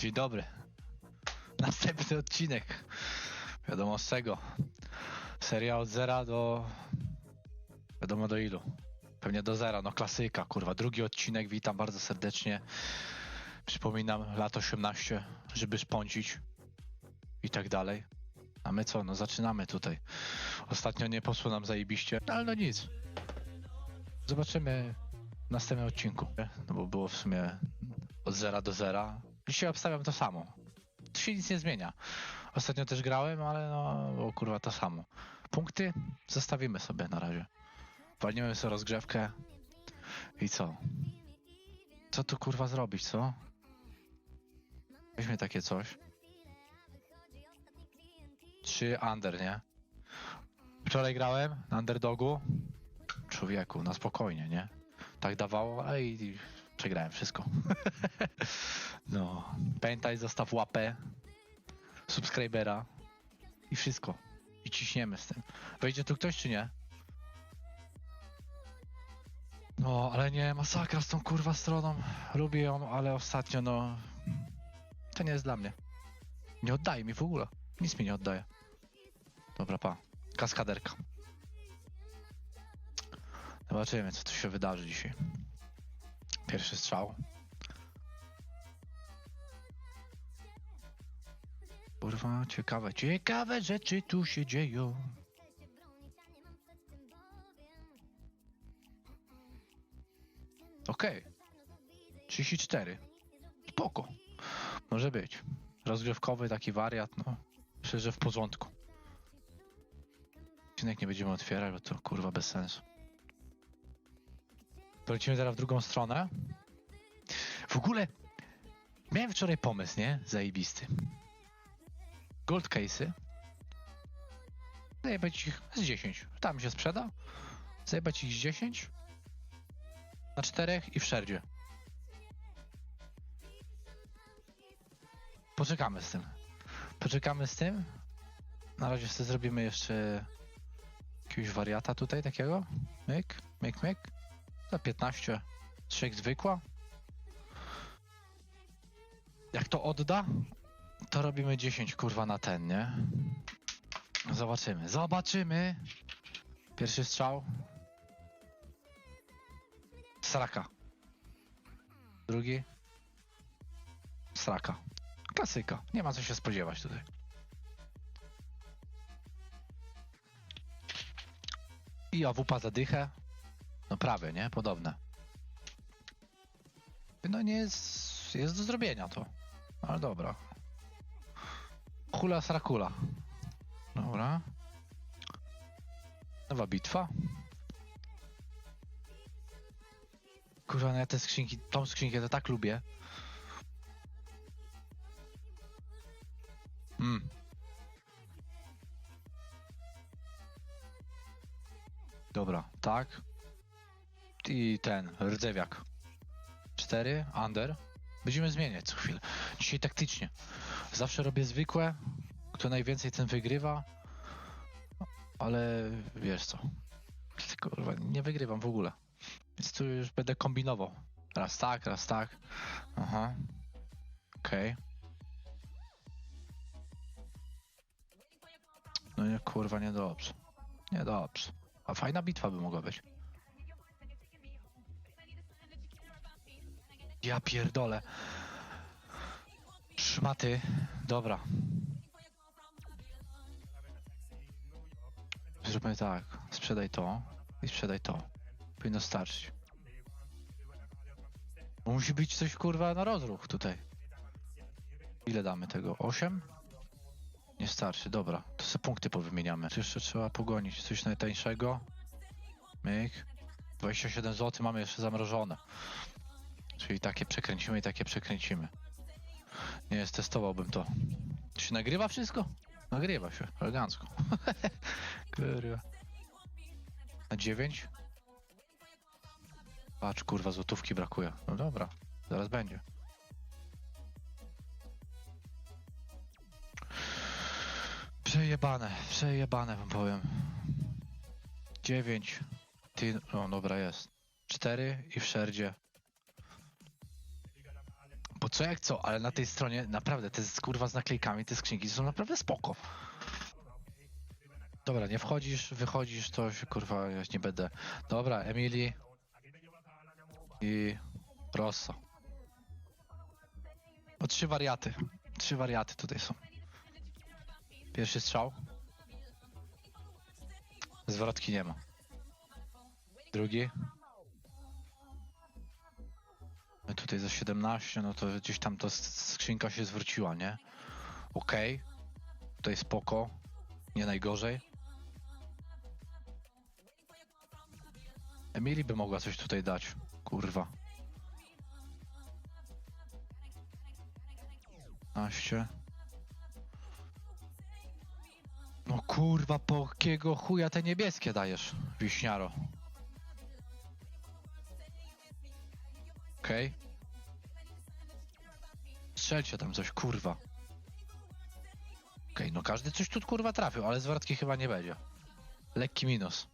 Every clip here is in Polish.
Dzień dobry. Następny odcinek. Wiadomo z czego. Seria od zera do. Wiadomo do ilu. Pewnie do zera, no klasyka, kurwa. Drugi odcinek, witam bardzo serdecznie. Przypominam, lat 18, żeby spącić i tak dalej. A my co, no zaczynamy tutaj. Ostatnio nie poszło nam zajebiście, ale no nic. Zobaczymy w następnym odcinku. No bo było w sumie od zera do zera. Dzisiaj obstawiam to samo. Tu się nic nie zmienia. Ostatnio też grałem, ale no, kurwa to samo. Punkty zostawimy sobie na razie. Walniemy sobie rozgrzewkę. I co? Co tu kurwa zrobić, co? Weźmy takie coś. Trzy under, nie? Wczoraj grałem na underdogu. Człowieku, na spokojnie, nie? Tak dawało, i, i przegrałem wszystko. no. Pamiętaj, zostaw łapę, subskrybera i wszystko. I ciśniemy z tym. Wejdzie tu ktoś, czy nie? No, ale nie, masakra z tą kurwa stroną. Lubię ją, ale ostatnio, no... To nie jest dla mnie. Nie oddaje mi w ogóle. Nic mi nie oddaje. Dobra, pa. Kaskaderka. Zobaczymy, co tu się wydarzy dzisiaj. Pierwszy strzał. Kurwa, ciekawe, ciekawe rzeczy tu się dzieją. Okej. 34. Spoko. Może być. Rozgrzewkowy taki wariat, no. Myślę, że w porządku. Odcinek nie będziemy otwierać, bo to kurwa bez sensu. To lecimy teraz w drugą stronę. W ogóle miałem wczoraj pomysł, nie? Zajebisty. Gold case'y. Zajebać ich z 10. Tam się sprzeda. Zajebać ich z 10. Na czterech i w szerdzie. Poczekamy z tym. Poczekamy z tym. Na razie sobie zrobimy jeszcze jakiegoś wariata tutaj takiego. Myk, myk, myk. Za 15. Trzech zwykła. Jak to odda, to robimy 10 kurwa na ten, nie? Zobaczymy. Zobaczymy. Pierwszy strzał. Sraka. Drugi. Sraka. Klasyka. Nie ma co się spodziewać tutaj. I awupa zadychę. No prawie, nie? Podobne. No nie jest... Jest do zrobienia to. Ale dobra. Hula srakula. Dobra. Nowa bitwa. Kurwa, no ja te skrzynki, tą skrzynkę to tak lubię. Mm. Dobra, tak. I ten, rdzewiak. Cztery, under. Będziemy zmieniać co chwilę. Dzisiaj taktycznie. Zawsze robię zwykłe. Kto najwięcej, ten wygrywa. Ale wiesz co. Kurwa, nie wygrywam w ogóle. Więc tu już będę kombinował. Raz tak, raz tak. Aha. Okej. No nie, kurwa, niedobrze. Niedobrze. A fajna bitwa by mogła być. Ja pierdolę. Szmaty. Dobra. Zróbmy tak. Sprzedaj to i sprzedaj to. Powinno starczyć. Musi być coś kurwa na rozruch tutaj. Ile damy tego? 8? Nie starczy, dobra. To sobie punkty powymieniamy. Tu jeszcze trzeba pogonić coś najtańszego. Myk. 27 zł mamy jeszcze zamrożone. Czyli takie przekręcimy i takie przekręcimy. Nie, testowałbym to. Czy się nagrywa wszystko? Nagrywa się, elegancko. Kurwa. Na 9? Patrz, kurwa, złotówki brakuje. No dobra, zaraz będzie. Przejebane, przejebane wam powiem. 9. Ty, no dobra jest. 4 i w szerdzie. Co jak co, ale na tej stronie naprawdę te kurwa z naklejkami, te skrzynki są naprawdę spoko. Dobra, nie wchodzisz, wychodzisz, to się kurwa, ja nie będę. Dobra, Emily i Rosso. O trzy wariaty. Trzy wariaty tutaj są. Pierwszy strzał. Zwrotki nie ma. Drugi. Tutaj za 17, no to gdzieś tam s- skrzynka się zwróciła, nie? Okej. Tutaj spoko. Nie najgorzej. Emily by mogła coś tutaj dać. Kurwa. 15. No kurwa, po jakiego chuja te niebieskie dajesz, wiśniaro? Okej. Strzelcie tam coś, kurwa. Okej, no każdy coś tu kurwa trafił, ale zwrotki chyba nie będzie. Lekki minus.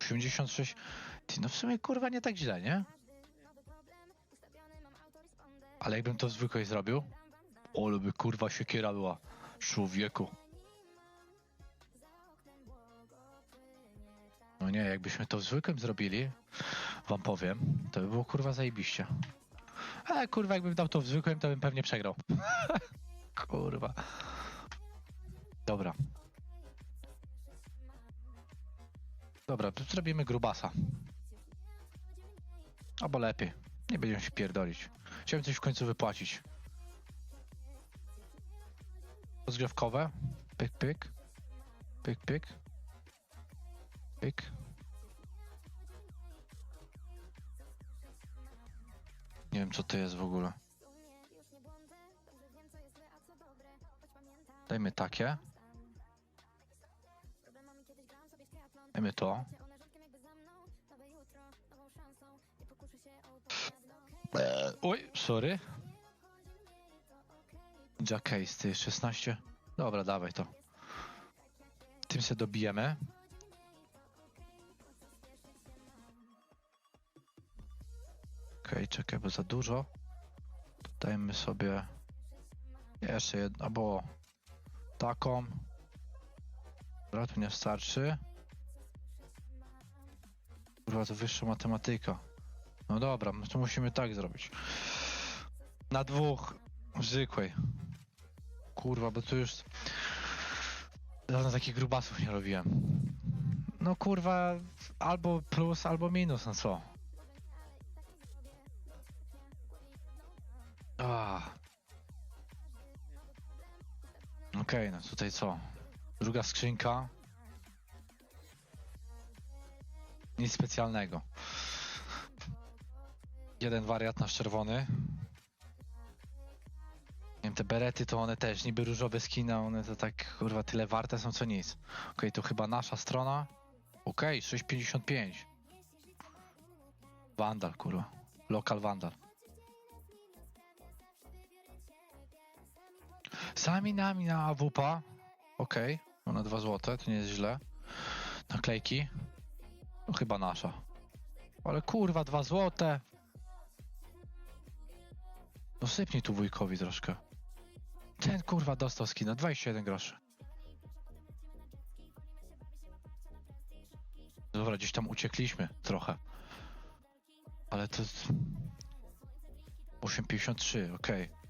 86. Ty, no w sumie kurwa nie tak źle, nie? Ale jakbym to zwykłej zrobił? Ole by kurwa siekiera była. Człowieku. No nie, jakbyśmy to w zwykłym zrobili, wam powiem, to by było kurwa zajebiście. Ale kurwa, jakbym dał to w zwykłym, to bym pewnie przegrał. kurwa. Dobra. Dobra, to zrobimy grubasa. Albo lepiej. Nie będziemy się pierdolić. Chciałem coś w końcu wypłacić. Rozgrzewkowe. Pyk, pyk. Pyk, pyk. Pyk. Nie wiem co to jest w ogóle. Dajmy takie. Dajmy to. Oj, sorry. Jack Case, ty 16. Dobra, dawaj to. Tym się dobijemy. Okej, czekaj, bo za dużo. Dajmy sobie jeszcze jedno, albo taką. Dobra, tu nie starczy. Kurwa, to wyższa matematyka. No dobra, no to musimy tak zrobić. Na dwóch zwykłej. Kurwa, bo tu już dawno takich grubasów nie robiłem. No kurwa, albo plus, albo minus, no co? Okej, no tutaj co? Druga skrzynka. Nic specjalnego. Jeden wariat nasz czerwony. Nie wiem, te berety to one też, niby różowe skiny, one to tak kurwa tyle warte są co nic. Okej, to chyba nasza strona. Okej, 6,55. Vandal, kurwa. Lokal Vandal. Sami nami na AWP. Okej, ona 2 złote, to nie jest źle. Naklejki. No chyba nasza. Ale kurwa, 2 złote. No sypnij tu wujkowi troszkę. Ten kurwa dostał skina, 27 groszy. Dobra, gdzieś tam uciekliśmy trochę. Ale to... 8,53, okej.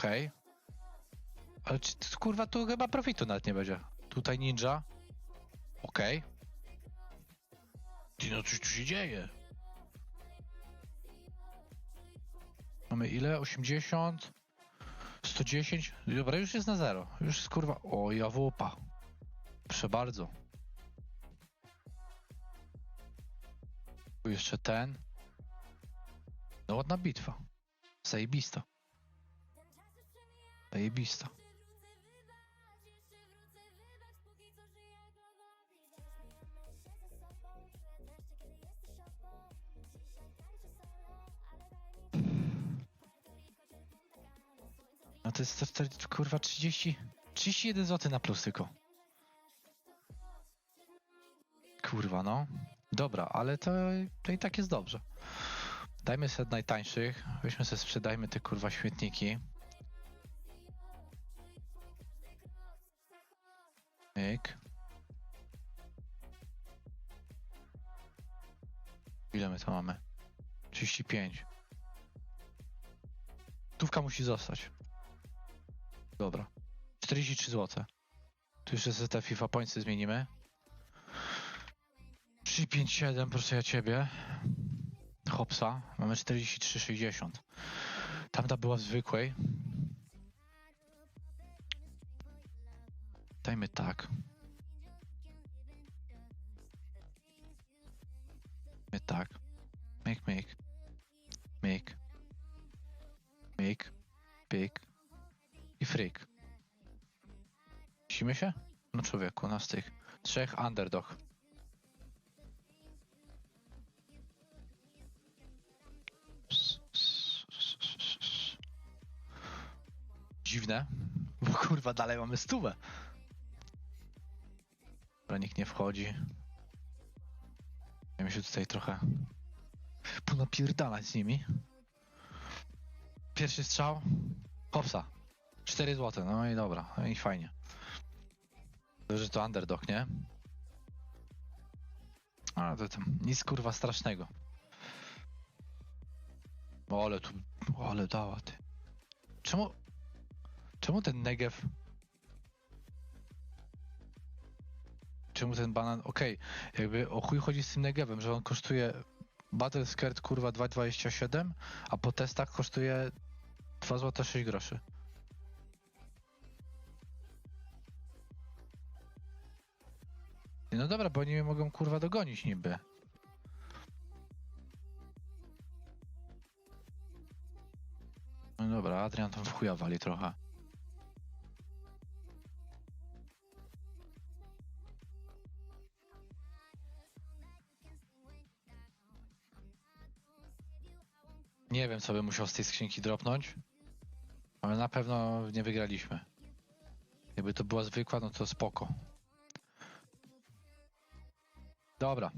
Okej. Ale czy, kurwa, tu chyba profitu nawet nie będzie. Tutaj ninja. Okej. Ty, no coś tu się dzieje. Mamy ile? 80? 110? Dobra, już jest na zero. Już jest kurwa. O, jawupa. Proszę bardzo. Tu jeszcze ten. No ładna bitwa. Zajebista. Zajebista. No to jest to, to, to, kurwa 30, 31 zł na plus tylko. Kurwa no. Dobra, ale to, to i tak jest dobrze. Dajmy sobie najtańszych, weźmy sobie, sprzedajmy te kurwa śmietniki. Myk. Ile my to mamy? 35. Stówka musi zostać. Dobra. 43 zł. Tu jeszcze sobie te FIFA pointsy zmienimy. 3, 5, 7, proszę ja ciebie. Hopsa. Mamy 43,60. Tamta była zwykłej. Dajmy tak. Dajmy tak. Make, make. Make. Make. Big. I freak. Mieścimy się? No człowieku, nas tych trzech underdog. Dziwne, bo kurwa dalej mamy stówę. Nikt nie wchodzi. Ja mi się tutaj trochę ponapierdalać z nimi. Pierwszy strzał. Hopsa. 4 złote, no i dobra, no i fajnie. Że to underdog, nie? A, to tam nic kurwa strasznego. O, ale tu, o, ale dała ty. Czemu, czemu ten Negev... Czemu ten banan, okej, jakby o chuj chodzi z tym Negevem, że on kosztuje Battle Skirt kurwa 2,27, a po testach kosztuje 2 zł 6 groszy. No dobra, bo oni mnie mogą kurwa dogonić niby. No dobra, Adrian tam w chuja wali trochę. Nie wiem, co bym musiał z tej skrzynki dropnąć, ale na pewno nie wygraliśmy. Jakby to była zwykła, no to spoko. Dobra.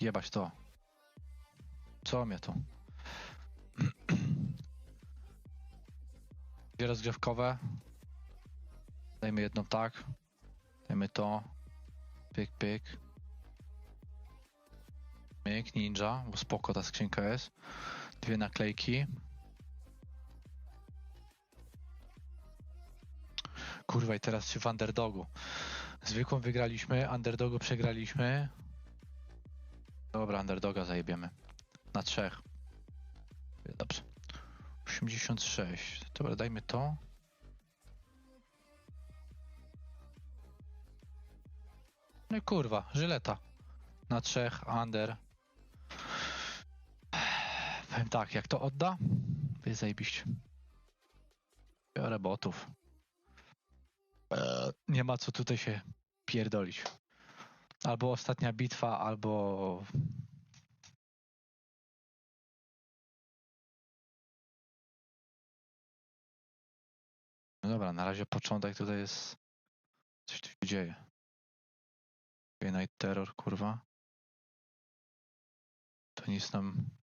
Jebać to. Co mnie to? Dwie rozgrzewkowe. Dajmy jedną tak. Dajmy to. Pyk, pyk. Myk, ninja, bo spoko ta skrzynka jest. Dwie naklejki. Kurwa i teraz w underdogu. Zwykłą wygraliśmy, underdogu przegraliśmy. Dobra, underdoga zajebiemy. Na trzech. Dobrze. 86. Dobra, dajmy to. No i kurwa, żyleta. Na trzech, under. Tak, jak to odda, to jest zajebiście. Biorę botów. Eee, Nie ma co tutaj się pierdolić. Albo ostatnia bitwa, albo... No dobra, na razie początek tutaj jest... Coś tu się dzieje. Night Terror, kurwa. To nic nam...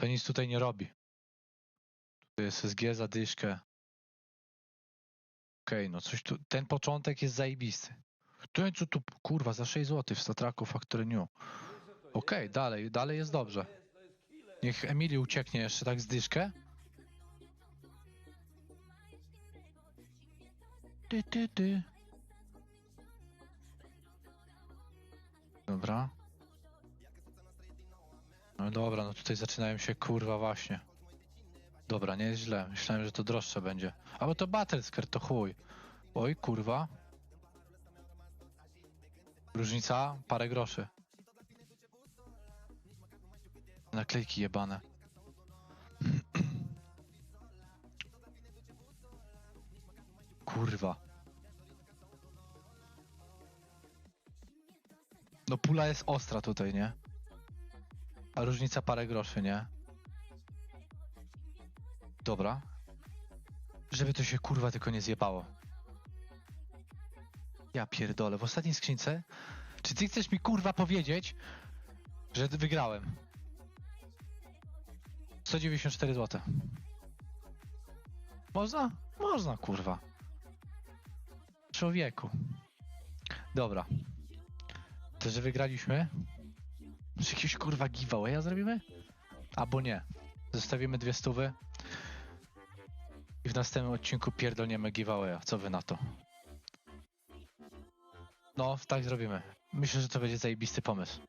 To nic tutaj nie robi. Tu jest SG za dyszkę. Okej, no coś tu... Ten początek jest zajebisty. Ten co tu, kurwa, za 6 zł w Statraku Factory New. Okej, dalej, dalej jest dobrze. Niech Emily ucieknie jeszcze tak z dyszkę. Ty, ty, ty. Dobra. No dobra, no tutaj zaczynają się kurwa właśnie. Dobra, nie jest źle. Myślałem, że to droższe będzie. A bo to Battlesker to chuj. Oj, kurwa. Różnica? Parę groszy. Naklejki jebane. Kurwa. No pula jest ostra tutaj, nie? Różnica parę groszy, nie? Dobra. Żeby to się kurwa tylko nie zjebało. Ja pierdolę, w ostatniej skrzynce? Czy ty chcesz mi kurwa powiedzieć, że wygrałem. 194 zł. Można? Można, kurwa. Człowieku. Dobra. To, że wygraliśmy? Czy jakiś kurwa giveawaya zrobimy? Albo nie. Zostawimy dwie stówy. I w następnym odcinku pierdolniemy giveawaya. Co wy na to? No, tak zrobimy. Myślę, że to będzie zajebisty pomysł.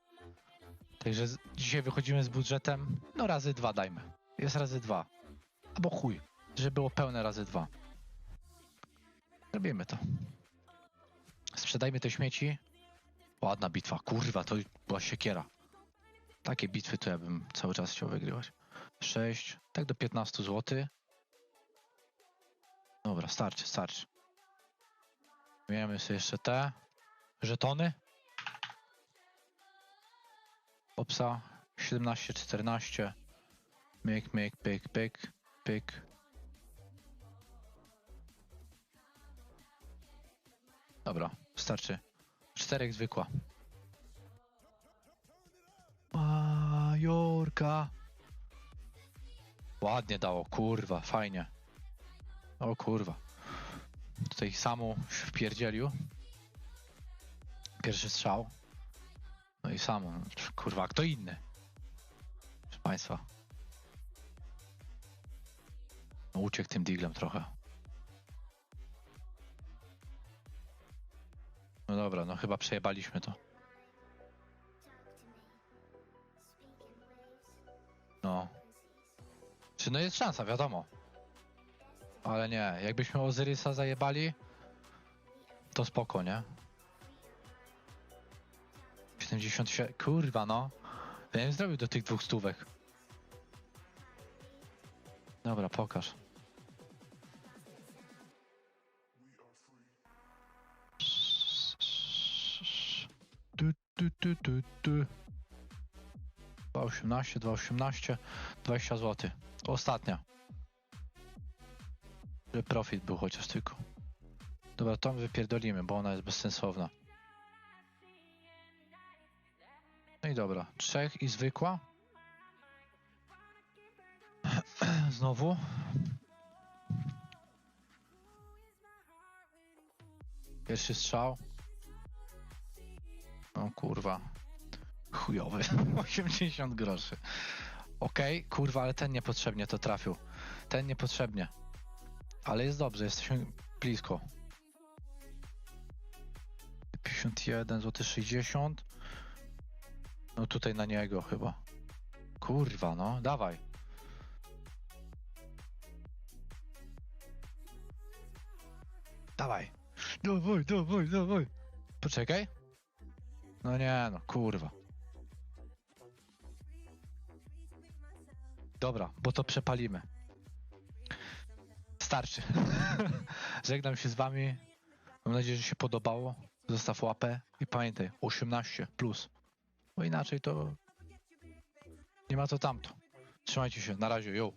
Także dzisiaj wychodzimy z budżetem, no razy dwa dajmy. Jest razy dwa. Albo chuj, żeby było pełne razy dwa. Robimy to. Sprzedajmy te śmieci. Ładna bitwa. Kurwa, to była siekiera. Takie bitwy to ja bym cały czas chciał wygrywać. 6, tak do 15 zł. Dobra, starczy, starczy. Miejmy sobie jeszcze te żetony. Opsa 17, 14. Myk, myk, pyk, pyk, pyk. Dobra, starczy. Czterech zwykła. Majorka. Ładnie dało, kurwa, fajnie. O kurwa. Tutaj samu wpierdzielił. Pierwszy strzał. No i samo, no, kurwa, kto inny? Proszę Państwa. No, uciekł tym diglem trochę. No dobra, no chyba przejebaliśmy to. No. Czy no jest szansa, wiadomo. Ale nie, jakbyśmy Ozyrysa zajebali, to spoko, nie? 77, kurwa no. Ja bym zrobił do tych dwóch stówek. Dobra, pokaż. Tu, tu, tu, tu, tu. 2,18, 2,18, 20 zł. Ostatnia. Żeby profit był chociaż tylko. Dobra, tą wypierdolimy, bo ona jest bezsensowna. No i dobra, trzech i zwykła. Znowu. Pierwszy strzał. O kurwa. Chujowy. 80 groszy. Okej, kurwa, ale ten niepotrzebnie to trafił. Ten niepotrzebnie. Ale jest dobrze, jesteśmy blisko. 51 zł 60. No tutaj na niego chyba. Kurwa, no, dawaj. Dawaj. Dawaj, dawaj, dawaj. Poczekaj. No nie, no, kurwa. Dobra, bo to przepalimy. Starczy. Żegnam się z wami. Mam nadzieję, że się podobało. Zostaw łapę i pamiętaj, 18 plus. Bo inaczej to nie ma to tamto. Trzymajcie się, na razie, yo.